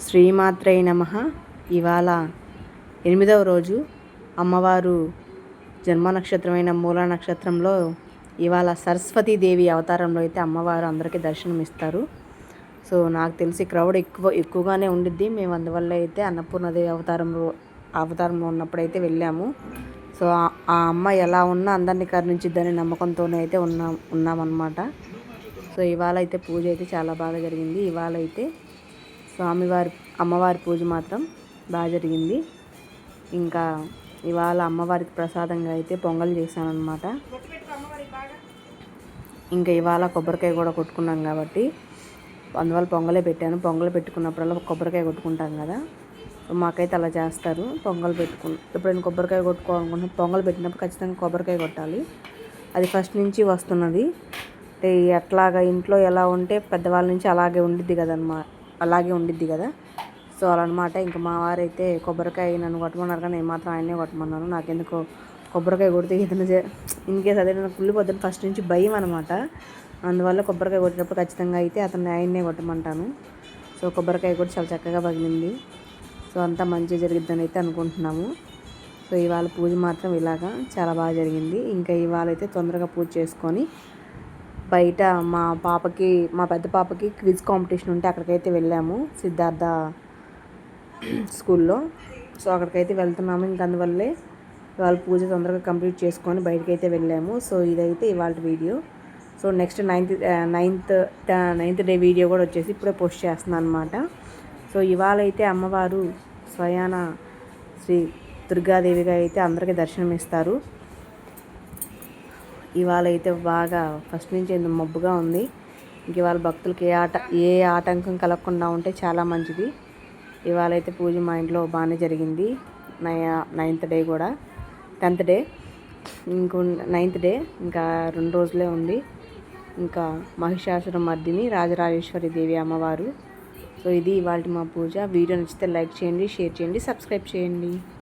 శ్రీమాత్రై నమ. ఇవాళ ఎనిమిదవ రోజు అమ్మవారు జన్మ నక్షత్రమైన మూల నక్షత్రంలో ఇవాళ సరస్వతీదేవి అవతారంలో అయితే అమ్మవారు అందరికీ దర్శనం ఇస్తారు సో నాకు తెలిసి క్రౌడ్ ఎక్కువ ఎక్కువగానే ఉండిద్ది. మేము అందువల్ల అయితే అన్నపూర్ణదేవి అవతారంలో అవతారంలో ఉన్నప్పుడైతే వెళ్ళాము. సో ఆ- ఆ అమ్మ ఎలా ఉన్నా అందరినీ కరుణించిద్దని నమ్మకంతోనే అయితే ఉన్నాం ఉన్నామన్నమాట. సో ఇవాళ అయితే పూజ అయితే చాలా బాగా జరిగింది. ఇవాళ అయితే స్వామివారి అమ్మవారి పూజ మాత్రం బాగా జరిగింది. ఇంకా ఇవాళ అమ్మవారికి ప్రసాదంగా అయితే పొంగల్ చేశానన్నమాట. ఇంకా ఇవాళ కొబ్బరికాయ కూడా కొట్టుకున్నాం కాబట్టి అందువల్ల పొంగలే పెట్టాను. పొంగల్ పెట్టుకున్నప్పుడల్లా కొబ్బరికాయ కొట్టుకుంటాం కదా. మాకైతే అలా చేస్తారు. పొంగల్ పెట్టుకు ఎప్పుడైనా కొబ్బరికాయ కొట్టుకోవాలనుకుంటే పొంగల్ పెట్టినప్పుడు ఖచ్చితంగా కొబ్బరికాయ కొట్టాలి. అది ఫస్ట్ నుంచి వస్తున్నది. అంటే ఎట్లాగా ఇంట్లో ఎలా ఉంటే పెద్దవాళ్ళ నుంచి అలాగే ఉండిద్ది కదన్నమాట. అలాగే ఉండిద్ది కదా. సో అలా అనమాట ఇంకా మా వారైతే కొబ్బరికాయ నన్ను కొట్టమన్నారు కానీ నేను మాత్రం ఆయనే కొట్టమన్నాను. నాకెందుకో కొబ్బరికాయ కొడితే ఏదైనా ఇన్ కేస్ అదే నాకు పొద్దున ఫస్ట్ నుంచి భయం అనమాట అందువల్ల కొబ్బరికాయ కొట్టినప్పుడు ఖచ్చితంగా అయితే అతన్ని ఆయన్నే కొట్టమంటాను. సో కొబ్బరికాయ కూడా చాలా చక్కగా పగిలింది. సో అంతా మంచిగా జరిగిద్దని అయితే అనుకుంటున్నాము. సో ఇవాళ పూజ మాత్రం ఇలాగా చాలా బాగా జరిగింది. ఇంకా ఇవాళ అయితే తొందరగా పూజ చేసుకొని బయట మా పాపకి మా పెద్ద పాపకి క్విజ్ కాంపిటీషన్ ఉంటే అక్కడికైతే వెళ్ళాము సిద్ధార్థ స్కూల్లో. సో అక్కడికైతే వెళ్తున్నాము. ఇంక అందువల్లే ఇవాళ పూజ తొందరగా కంప్లీట్ చేసుకొని బయటకైతే వెళ్ళాము. సో ఇదైతే ఇవాళ video. So next ninth ninth ninth day video కూడా వచ్చేసి ఇప్పుడే పోస్ట్ చేస్తున్నాను అనమాట సో ఇవాళ అయితే అమ్మవారు స్వయాన శ్రీ దుర్గాదేవిగా అయితే అందరికీ దర్శనం ఇస్తారు ఇవాళ అయితే బాగా ఫస్ట్ నుంచి మబ్బుగా ఉంది. ఇంక ఇవాళ భక్తులకి ఏ ఆట ఏ ఆటంకం కలగకుండా ఉంటే చాలా మంచిది. ఇవాళ అయితే పూజ మా ఇంట్లో బాగానే జరిగింది. నై నైన్త్ డే కూడా. Tenth day. ఇంకో నైన్త్ డే. ఇంకా రెండు రోజులే ఉంది. ఇంకా మహిషాసుర మర్దిని రాజరాజేశ్వరి దేవి అమ్మవారు. సో ఇది ఇవాళ మా పూజ. వీడియో నచ్చితే లైక్ చేయండి షేర్ చేయండి సబ్స్క్రైబ్ చేయండి.